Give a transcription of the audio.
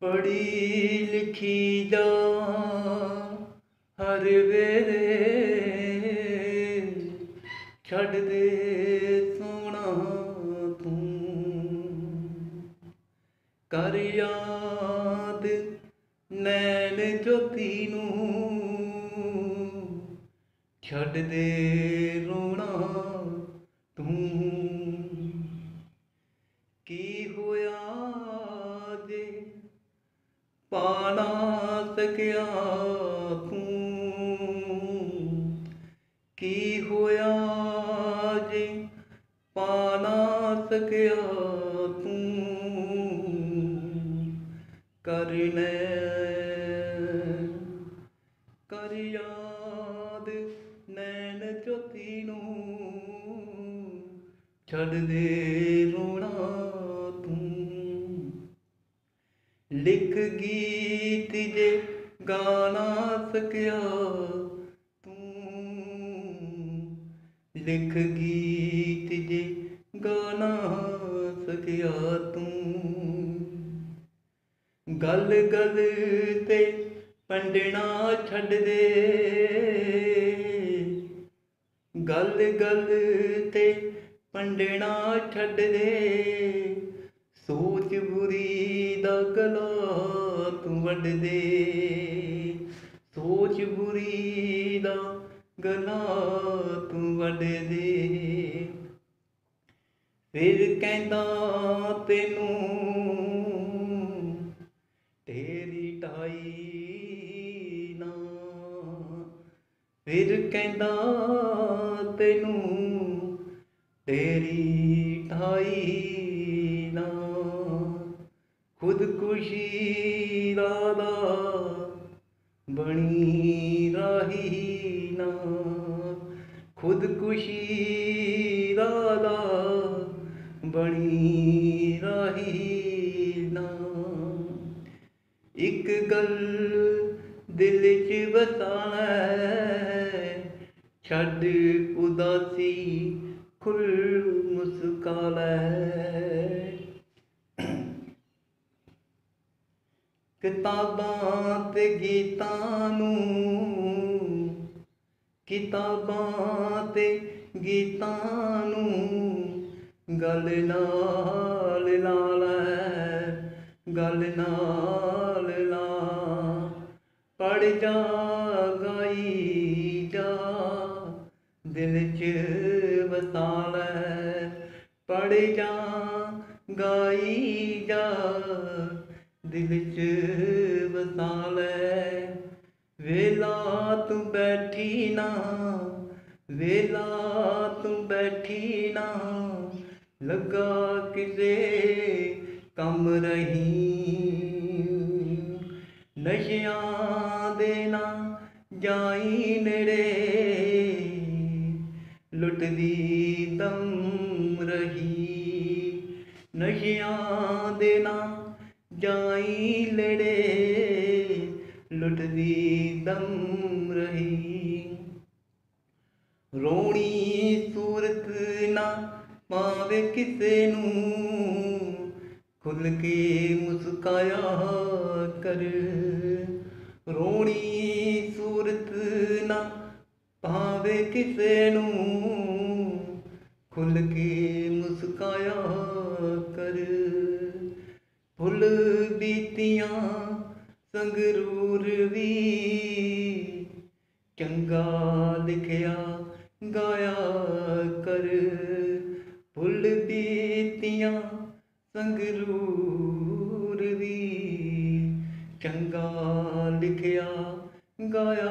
ਪੜੀ ਲਿਖੀ ਜਾ ਹਰ ਵੇਲੇ ਛੱਡ ਦੇ ਸੋਣਾ ਤੂੰ। ਕਰ ਯਾਦ ਨੈਣ ਜੋਤੀ ਨੂੰ ਛੱਡ ਦੇ ਰੋਣਾ ਤੂੰ। ਪਾਣਾ ਸਕਿਆ ਤੂੰ ਕੀ ਹੋਇਆ ਜੇ? ਪਾਣਾ ਸਕਿਆ ਤੂੰ ਕਰਨੇ ਕਰ ਯਾਦ ਨੈਣ ਜੋਤੀ ਨੂੰ। ਛੱਡ ਦੇ ਰੋਣਾ ਲਿਖ ਗੀਤ ਜੇ ਗਾਣਾ ਸਕਿਆ, ਤੂੰ ਲਿਖ ਗੀਤ ਜੇ ਗਾਣਾ ਸਕਿਆ, ਤੂੰ ਗੱਲ ਗੱਲ ਤੇ ਪੰਡਣਾ ਛੱਡ ਦੇ, ਗੱਲ ਗੱਲ ਤੇ ਪੰਡਣਾ ਛੱਡ ਦੇ। ਸੋਚ ਬੁਰੀ ਦਾ ਗਲਾ ਤੂੰ ਵੱਢ ਦੇ ਸੋਚ ਬੁਰੀ ਦਾ ਗਲਾ ਤੂੰ ਵੱਢ ਦੇ ਫਿਰ ਕਹਿੰਦਾ ਤੈਨੂੰ, ਤੇਰੀ ਢਾਈ ਨਾ। ਫਿਰ ਕਹਿੰਦਾ ਤੈਨੂੰ, ਤੇਰੀ ਢਾਈ ਨਾ। ਖੁਦਕੁਸ਼ੀ ਦਾ ਬਣੀ ਰਹੀ ਨਾ। ਖੁਦਕੁਸ਼ੀ ਦਾ ਬਣੀ ਰਾਹੀ ਨਾ। ਇੱਕ ਗੱਲ ਦਿਲ 'ਚ ਵਸਾਣਾ ਛੱਡ ਉਦਾਸੀ ਖੁੱਲ ਮੁਸਕਾ ਲੈ ਕਿਤਾਬਾਂ ਤੇ ਗੀਤਾਂ ਨੂੰ, ਕਿਤਾਬਾਂ ਤੇ ਗੀਤਾਂ ਨੂੰ ਗੱਲ ਨਾਲ ਲਾ ਲੈ, ਗੱਲ ਨਾਲ ਲਾ। ਪੜ ਜਾ, ਗਾਈ ਜਾ, ਦਿਲ 'ਚ ਵਸਾ ਲੈ। ਪੜ ਜਾ, ਗਾਈ ਜਾ ਦਿਲ 'ਚ ਵਸਾ ਲੈ। ਵੇਲਾ ਤੂੰ ਬੈਠੀ ਨਾ, ਵੇਲਾ ਤੂੰ ਬੈਠੀ ਨਾ। ਲੱਗਾ ਕਿਸੇ ਕੰਮ ਰਹੀ। ਨਸ਼ਿਆਂ ਦੇ ਨਾ ਜਾਈ ਨੇੜੇ। ਲੁੱਟਦੀ ਦਮ ਰਹੀ। ਨਸ਼ਿਆਂ ਦੇ ਨਾ ਜਾਈ ਲੜੇ, ਲੁੱਟਦੀ ਦਮ ਰਹੀ। ਰੋਣੀ ਸੂਰਤ ਨਾ ਪਾਵੇ ਕਿਸੇ ਨੂੰ, ਖੁੱਲ ਕੇ ਮੁਸਕਾਇਆ ਕਰ। ਰੋਣੀ ਸੂਰਤ ਨਾ ਪਾਵੇ ਕਿਸੇ ਨੂੰ, ਖੁੱਲ ਕੇ ਮੁਸਕਾਇਆ ਕਰ। ਫੁੱਲ ਬੀਤੀਆਂ, ਸੰਗਰੂਰ ਵੀ ਚੰਗਾ ਲਿਖਿਆ, ਗਾਇਆ ਕਰ। ਫੁੱਲ ਬੀਤੀਆਂ, ਸੰਗਰੂਰ ਵੀ ਚੰਗਾ ਲਿਖਿਆ, ਗਾਇਆ